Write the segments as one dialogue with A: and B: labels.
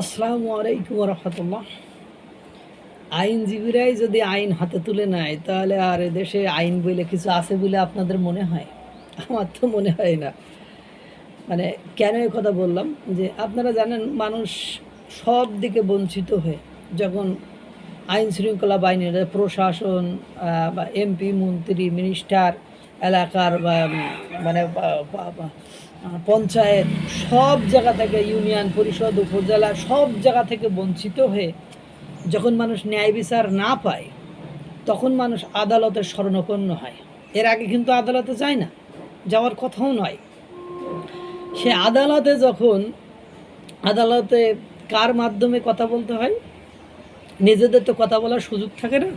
A: আসসালামু আলাইকুম রহমতুল্লাহ আইনজীবীরাই যদি আইন হাতে তুলে নেয়, তাহলে আর দেশে আইন বলে কিছু আছে বলে আপনাদের মনে হয়? আমার তো মনে হয় না। মানে কেন এই কথা বললাম? যে আপনারা জানেন, মানুষ সব দিকে বঞ্চিত হয়ে যখন আইন শৃঙ্খলা বাহিনীর প্রশাসন বা এমপি, মন্ত্রী, মিনিস্টার এলাকার মানে পঞ্চায়েত সব জায়গা থেকে, ইউনিয়ন, পরিষদ, উপজেলা সব জায়গা থেকে বঞ্চিত হয়ে যখন মানুষ ন্যায় বিচার না পায়, তখন মানুষ আদালতের শরণাপন্ন হয়। এর আগে কিন্তু আদালতে যায় না, যাওয়ার কথাও নয়। সে আদালতে যখন, আদালতে কার মাধ্যমে কথা বলতে হয়? নিজেদের তো কথা বলার সুযোগ থাকে না।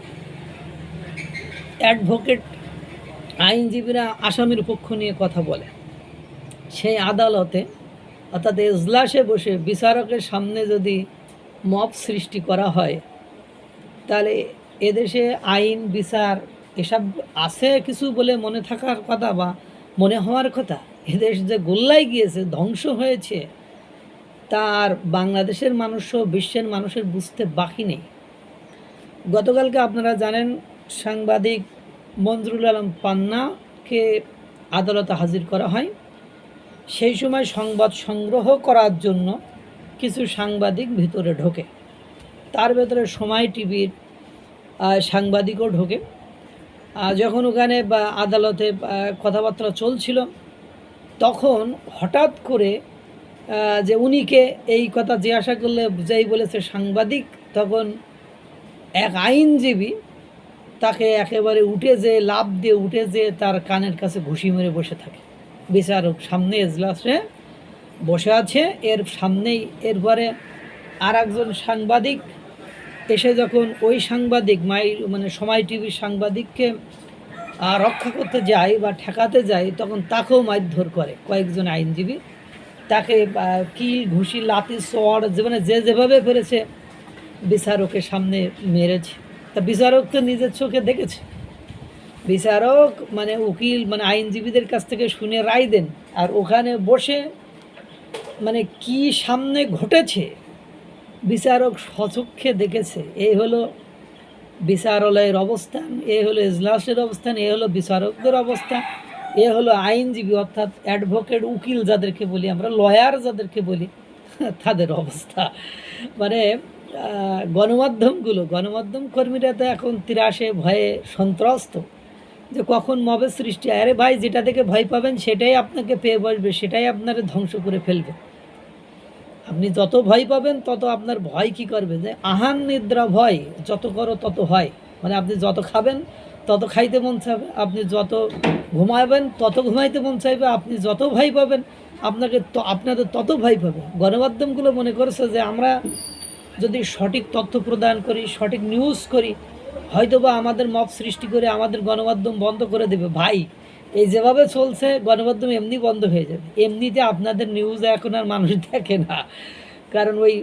A: অ্যাডভোকেট আইনজীবীরা আসামির পক্ষ নিয়ে কথা বলে। সেই আদালতে, অর্থাৎ এজলাসে বসে বিচারকের সামনে যদি মব সৃষ্টি করা হয়, তাহলে এদেশে আইন, বিচার এসব আছে কিছু বলে মনে থাকার কথা বা মনে হওয়ার কথা? এদেশ যে গোল্লাই গিয়েছে, ধ্বংস হয়েছে, তার বাংলাদেশের মানুষও বিশ্বের মানুষের বুঝতে বাকি নেই। গতকালকে আপনারা জানেন, সাংবাদিক মঞ্জুরুল আলম পান্নাকে আদালতে হাজির করা হয়। সেই সময় সংবাদ সংগ্রহ করার জন্য কিছু সাংবাদিক ভিতরে ঢোকে। তার ভেতরে সময় টিভির সাংবাদিকও ঢোকে। যখন ওখানে আদালতে কথাবার্তা চলছিল, তখন হঠাৎ করে যে উনিকে এই কথা জিজ্ঞাসা করলে যেই বলেছে সাংবাদিক, তখন এক আইনজীবী তাকে একেবারে উঠে যে লাভ দিয়ে উঠে যে তার কানের কাছে ঘুষি মেরে বসে থাকে। বিচারক সামনে এজলাসে বসে আছে। এর সামনেই এরপরে আর একজন সাংবাদিক এসে যখন ওই সাংবাদিক, মাই মানে সময় টিভির সাংবাদিককে রক্ষা করতে যায় বা ঠেকাতে যায়, তখন তাকেও মারধর করে কয়েকজন আইনজীবী। তাকে কি ঘুষি লাতি যে মানে যে যেভাবে পেরেছে বিচারকের সামনে মেরেছে। তা বিচারক তো নিজের চোখে দেখেছে। বিচারক মানে উকিল মানে আইনজীবীদের কাছ থেকে শুনে রায় দেন আর ওখানে বসে মানে কি সামনে ঘটেছে বিচারক সচক্ষে দেখেছে। এই হলো বিচারালয়ের অবস্থান, এ হলো এজলাসের অবস্থান, এ হলো বিচারকদের অবস্থান, এ হলো আইনজীবী অর্থাৎ অ্যাডভোকেট, উকিল যাদেরকে বলি আমরা, লয়ার যাদেরকে বলি, তাদের অবস্থা। মানে গণমাধ্যমগুলো, গণমাধ্যম কর্মীরা তো এখন তিরাশে ভয়ে সন্ত্রস্ত। যে কখন মবের সৃষ্টি। আরে ভাই, যেটা থেকে ভয় পাবেন সেটাই আপনাকে পেয়ে বসবে, সেটাই আপনাকে ধ্বংস করে ফেলবে। আপনি যত ভয় পাবেন, তত আপনার ভয় কি করবে? যে আহান নিদ্রা ভয়, যত করো তত হয়। মানে আপনি যত খাবেন, তত খাইতে মন চাইবে, আপনি যত ঘুমাবেন, তত ঘুমাইতে মন চাইবে, আপনি যত ভয় পাবেন, আপনাকে আপনাদের তত ভয় পাবে। গণমাধ্যমগুলো মনে করেছে যে আমরা যদি সঠিক তথ্য প্রদান করি, সঠিক নিউজ করি, হয়তোবা আমাদের মত সৃষ্টি করে আমাদের গণমাধ্যম বন্ধ করে দেবে। ভাই, এই যেভাবে চলছে, গণমাধ্যম এমনি বন্ধ হয়ে যাবে। এমনিতে আপনাদের নিউজ এখন আর মানুষ দেখে না। কারণ ওই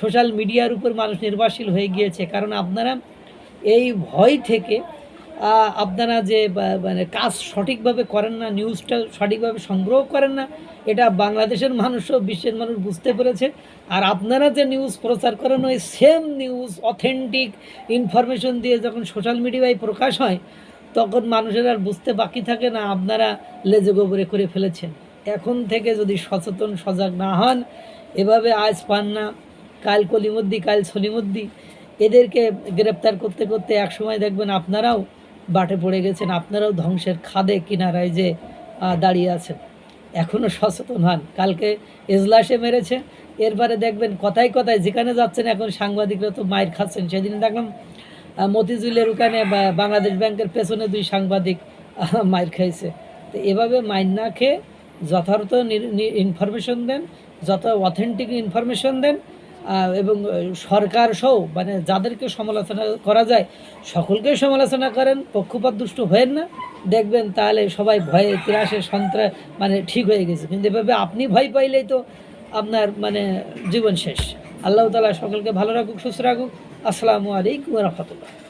A: সোশ্যাল মিডিয়ার উপর মানুষ নির্ভরশীল হয়ে গিয়েছে। কারণ আপনারা এই ভয় থেকে আপনারা যে মানে কাজ সঠিকভাবে করেন না নিউজটা সঠিকভাবে সংগ্রহ করেন না, এটা বাংলাদেশের মানুষও, বিশ্বের মানুষ বুঝতে পেরেছে। আর আপনারা যে নিউজ প্রচার করেন, ওই সেম নিউজ অথেন্টিক ইনফরমেশন দিয়ে যখন সোশ্যাল মিডিয়ায় প্রকাশ হয়, তখন মানুষের আর বুঝতে বাকি থাকে না, আপনারা লেজে গোবরে করে ফেলেছেন। এখন থেকে যদি সচেতন, সজাগ না হন, এভাবে আজ পান না, কাল কলিমদ্দি, কাল সলিমদ্দি এদেরকে গ্রেপ্তার করতে করতে এক সময় দেখবেন আপনারাও বাটে পড়ে গেছেন, আপনারাও ধ্বংসের খাদে কিনারায় যে দাঁড়িয়ে আছেন। এখনও সচেতন হন। কালকে এজলাসে মেরেছে, এরপরে দেখবেন কথায় কথায় যেখানে যাচ্ছেন এখন সাংবাদিকরা তো মায়ের খাচ্ছেন। সেদিন দেখলাম মতিঝিলের ওখানে বাংলাদেশ ব্যাংকের পেছনে দুই সাংবাদিক মায়ের খাইছে। তো এভাবে মাইর না খেয়ে যথার্থ ইনফরমেশন দেন যত অথেন্টিক ইনফরমেশন দেন এবং সরকার সহ মানে যাদেরকে সমালোচনা করা যায় সকলকে সমালোচনা করেন, পক্ষপাত দুষ্ট হয়েন না। দেখবেন তাহলে সবাই ভয়ে ত্রাসে সন্ত্রাস মানে ঠিক হয়ে গেছে। কিন্তু এভাবে আপনি ভয় পাইলেই তো আপনার মানে জীবন শেষ। আল্লাহ তালা সকলকে ভালো রাখুক, সুস্থ রাখুক। আসসালামু আলাইকুম রহমতুল্লাহ।